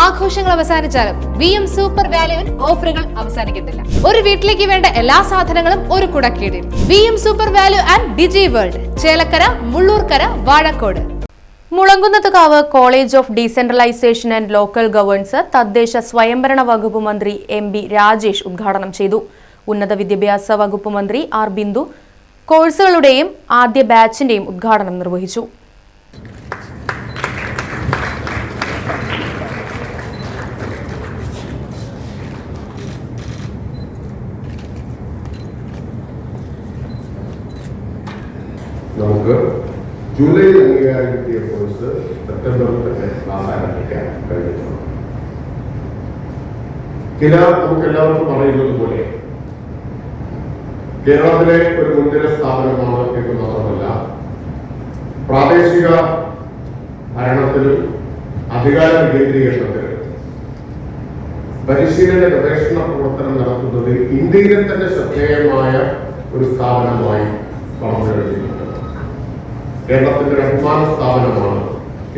ആഘോഷങ്ങൾ അവസാനിച്ചാലും V M super വാല്യുവിൽ ഓഫറുകൾ അവസാനിക്കുന്നില്ല. ഒരു വീട്ടിലേക്ക് വേണ്ട എല്ലാ സാധനങ്ങളും ഒരു കുടക്കീടിൽ. V M super value and Digi World Chelakkara Mullurkara Vazhakode. Mulankunnathukavu college of decentralisation and local governance തദ്ദേശ സ്വയംഭരണ വകുപ്പ് മന്ത്രി എം ബി രാജേഷ് ഉദ്ഘാടനം ചെയ്തു. ഉന്നത വിദ്യാഭ്യാസ വകുപ്പ് മന്ത്രി ആർ ബിന്ദു കോഴ്സുകളുടെയും ആദ്യ ബാച്ചിന്റെയും ഉദ്ഘാടനം നിർവഹിച്ചു. നമുക്ക് ജൂലൈ അംഗീകാരം കിട്ടിയ കോഴ്സ് സെപ്റ്റംബറിൽ തന്നെ ആരംഭിക്കാൻ കഴിഞ്ഞിട്ടുണ്ട് ചില നമുക്ക് എല്ലാവർക്കും പറയുന്നത് പോലെ കേരളത്തിലെ ഒരു മുൻനിര സ്ഥാപനമാണ് എന്ന് മാത്രമല്ല പ്രാദേശിക ഭരണത്തിൽ അധികാര കേന്ദ്രീകരണത്തിൽ പരിശീലന ഗവേഷണ പ്രവർത്തനം നടത്തുന്നതിൽ ഇന്ത്യയിലെ തന്നെ ശ്രദ്ധേയമായ ഒരു സ്ഥാപനമായി കേരളത്തിന്റെ ഒരു അഭിമാന സ്ഥാപനമാണ്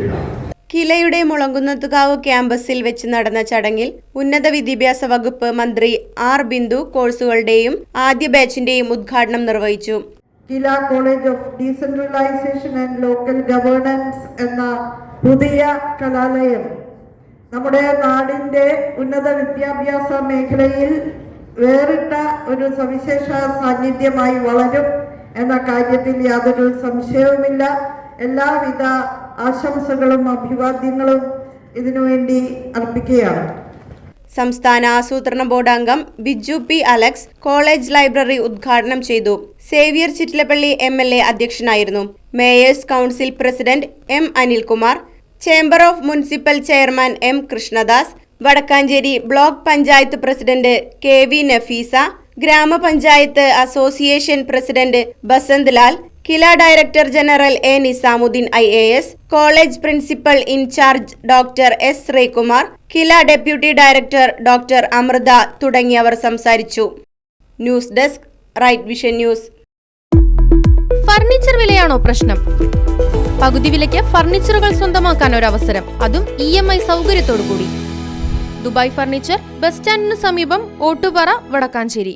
ഇതാണ്. കിലയുടെ മുളങ്കുന്നത്തുകാവ് ക്യാമ്പസിൽ വെച്ച് നടന്ന ചടങ്ങിൽ ഉന്നത വിദ്യാഭ്യാസ വകുപ്പ് മന്ത്രി ആർ ബിന്ദു കോഴ്സുകളുടെയും ആദ്യ ബാച്ചിന്റെയും ഉദ്ഘാടനം നിർവഹിച്ചു. KILA college of decentralisation and local governance എന്ന പുതിയ കലാലയം നമ്മുടെ നാടിന്റെ ഉന്നത വിദ്യാഭ്യാസ മേഖലയിൽ വേറിട്ട ഒരു സവിശേഷ സാന്നിധ്യമായി വളരും. എന്ന കാര്യത്തിൽ യാതൊരു സംശയവുമില്ല. എല്ലാവിധ ആശംസകളും അഭിവാദ്യങ്ങളും ഇതിനുവേണ്ടി അർപ്പിക്കുകയാണ്. സംസ്ഥാന ആസൂത്രണ ബോർഡ് അംഗം Biju P Alex college library ഉദ്ഘാടനം ചെയ്തു. Xavier Chittilappally M L A അധ്യക്ഷനായിരുന്നു. Mayors council president M Anilkumar chamber of municipal chairman M Krishnadas Vadakkanchery block panchayat president K V Nafeesa ഗ്രാമപഞ്ചായത്ത് association president Basanth Lal KILA director general A Nizamuddin I A S college principal incharge doctor S Sreekumar KILA deputy director doctor Amrutha തുടങ്ങിയവർ സംസാരിച്ചു. News desk Right Vision news. Furniture വിലയാണോ പ്രശ്നം? പകുതി വിലയ്ക്ക് ഫർണിച്ചറുകൾ സ്വന്തമാക്കാൻ ഒരു അവസരം അതും ഇ എം ഐ സൗകര്യത്തോടു കൂടി ദുബായ് ഫർണിച്ചർ ബസ് സ്റ്റാൻഡിന് സമീപം ഓട്ടുപാറ വടക്കാഞ്ചേരി.